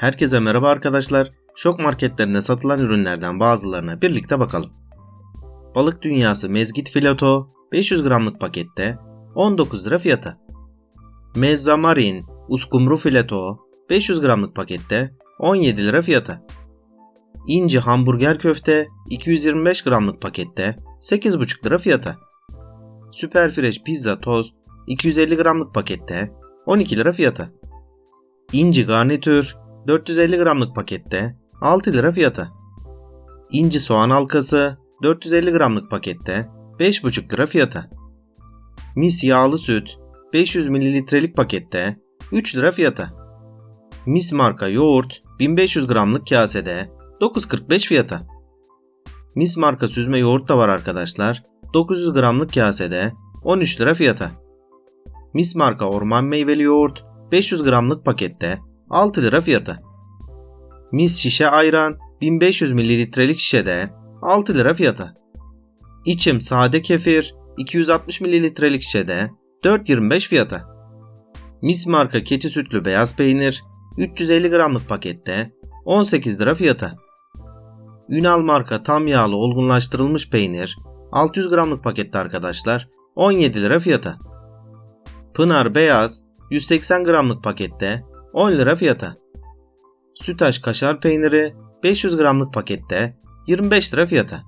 Herkese merhaba arkadaşlar. Şok marketlerinde satılan ürünlerden bazılarına birlikte bakalım. Balık Dünyası Mezgit Fileto 500 gramlık pakette 19 lira fiyatı. Mezza Marin Uskumru Fileto 500 gramlık pakette 17 lira fiyatı. İnci hamburger köfte 225 gramlık pakette 8,5 lira fiyatı. Süper Fresh pizza tost 250 gramlık pakette 12 lira fiyatı. İnci garnitür 450 gramlık pakette 6 lira fiyatı. İnci soğan halkası 450 gramlık pakette 5,5 lira fiyatı. Mis yağlı süt 500 mililitrelik pakette 3 lira fiyatı. Mis marka yoğurt 1500 gramlık kasede 9.45 fiyatı. Mis marka süzme yoğurt da var arkadaşlar. 900 gramlık kasede 13 lira fiyatı. Mis marka orman meyveli yoğurt 500 gramlık pakette 6 lira fiyatı. Mis şişe ayran 1500 mililitrelik şişede 6 lira fiyatı. İçim sade kefir 260 mililitrelik şişede 4.25 fiyatı. Mis marka keçi sütlü beyaz peynir 350 gramlık pakette 18 lira fiyatı. Ünal marka tam yağlı olgunlaştırılmış peynir 600 gramlık pakette arkadaşlar 17 lira fiyatı. Pınar beyaz 180 gramlık pakette 10 lira fiyatı. Sütaş kaşar peyniri 500 gramlık pakette 25 lira fiyatı.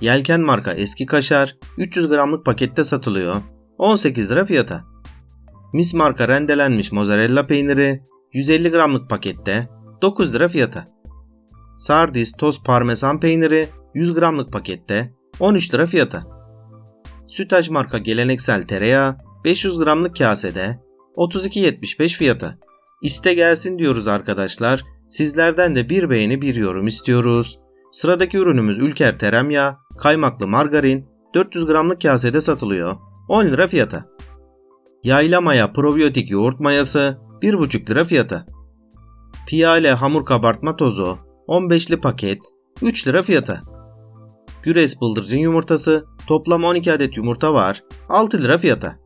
Yelken marka eski kaşar 300 gramlık pakette satılıyor 18 lira fiyatı. Mis marka rendelenmiş mozzarella peyniri 150 gramlık pakette 9 lira fiyatı. Sardis toz parmesan peyniri 100 gramlık pakette 13 lira fiyatı. Sütaş marka geleneksel tereyağı 500 gramlık kasede 32.75 fiyatı. İste gelsin diyoruz arkadaşlar. Sizlerden de bir beğeni bir yorum istiyoruz. Sıradaki ürünümüz Ülker Teremyağı, kaymaklı margarin 400 gramlık kasede satılıyor. 10 lira fiyatı. Yayla maya probiyotik yoğurt mayası 1,5 lira fiyatı. Piyale hamur kabartma tozu 15'li paket 3 lira fiyatı. Güres bıldırcın yumurtası toplam 12 adet yumurta var 6 lira fiyatı.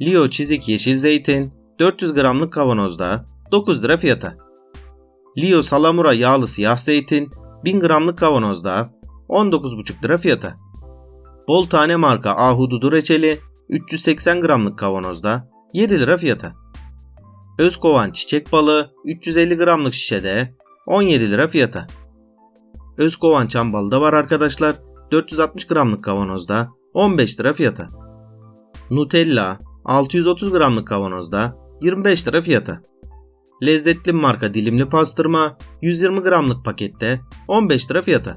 Leo çizik yeşil zeytin 400 gramlık kavanozda 9 lira fiyatı. Leo salamura yağlı siyah zeytin 1000 gramlık kavanozda 19,5 lira fiyatı. Bol tane marka ahududu reçeli 380 gramlık kavanozda 7 lira fiyatı. Özkovan çiçek balığı 350 gramlık şişede 17 lira fiyatı. Özkovan çam balı da var arkadaşlar 460 gramlık kavanozda 15 lira fiyatı. Nutella 630 gramlık kavanozda 25 lira fiyatı. Lezzetli marka dilimli pastırma 120 gramlık pakette 15 lira fiyatı.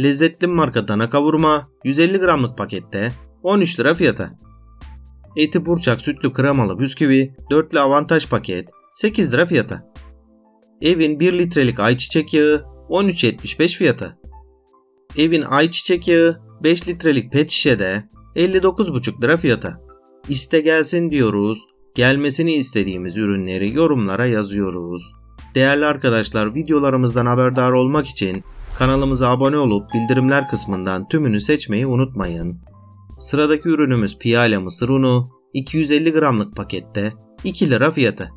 Lezzetli marka dana kavurma 150 gramlık pakette 13 lira fiyatı. Eti burçak sütlü kremalı bisküvi 4'lü avantaj paket 8 lira fiyatı. Evin 1 litrelik ayçiçek yağı 13.75 fiyatı. Evin ayçiçek yağı 5 litrelik pet şişede 59,5 lira fiyatı. İste gelsin diyoruz. Gelmesini istediğimiz ürünleri yorumlara yazıyoruz. Değerli arkadaşlar videolarımızdan haberdar olmak için kanalımıza abone olup bildirimler kısmından tümünü seçmeyi unutmayın. Sıradaki ürünümüz Piyale mısır unu 250 gramlık pakette 2 lira fiyatı.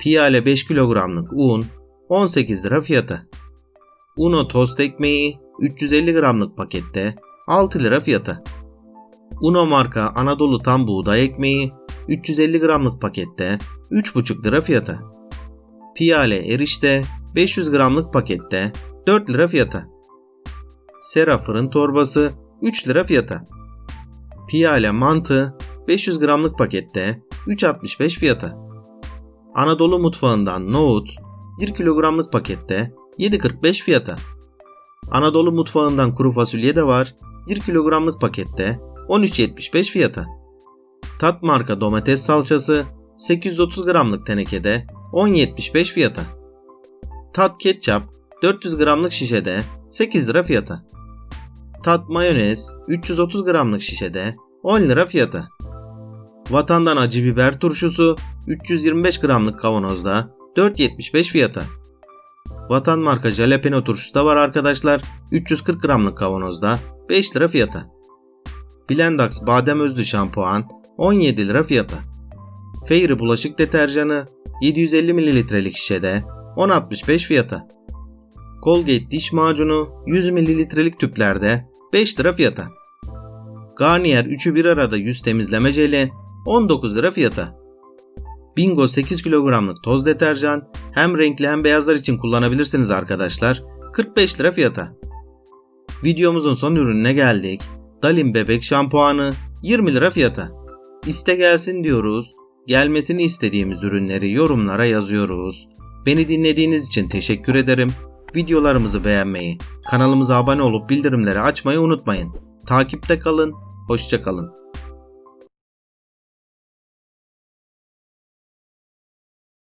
Piyale 5 kilogramlık un 18 lira fiyatı. Uno tost ekmeği 350 gramlık pakette 6 lira fiyatı. Uno marka Anadolu tam buğday ekmeği 350 gramlık pakette 3,5 lira fiyatı. Piyale erişte 500 gramlık pakette 4 lira fiyatı. Sera fırın torbası 3 lira fiyatı. Piyale mantı 500 gramlık pakette 3.65 fiyatı. Anadolu mutfağından nohut 1 kilogramlık pakette 7.45 fiyatı. Anadolu mutfağından kuru fasulye de var 1 kilogramlık pakette 13.75 fiyatı. Tat marka domates salçası 830 gramlık tenekede 10.75 fiyatı. Tat ketçap 400 gramlık şişede 8 lira fiyatı. Tat mayonez 330 gramlık şişede 10 lira fiyatı. Vatandan acı biber turşusu 325 gramlık kavanozda 4.75 fiyatı. Vatan marka jalapeno turşusu da var arkadaşlar 340 gramlık kavanozda 5 lira fiyatı. Blendax badem özlü şampuan 17 lira fiyatı. Fairy bulaşık deterjanı 750 mililitrelik şişede 10.65 fiyata. Colgate diş macunu 100 mililitrelik tüplerde 5 lira fiyata. Garnier 3'ü bir arada yüz temizleme jeli 19 lira fiyata. Bingo 8 kilogramlık toz deterjan hem renkli hem beyazlar için kullanabilirsiniz arkadaşlar. 45 lira fiyata. Videomuzun son ürününe geldik. Dalin bebek şampuanı 20 lira fiyata. İste gelsin diyoruz. Gelmesini istediğimiz ürünleri yorumlara yazıyoruz. Beni dinlediğiniz için teşekkür ederim. Videolarımızı beğenmeyi, kanalımıza abone olup bildirimleri açmayı unutmayın. Takipte kalın, hoşça kalın.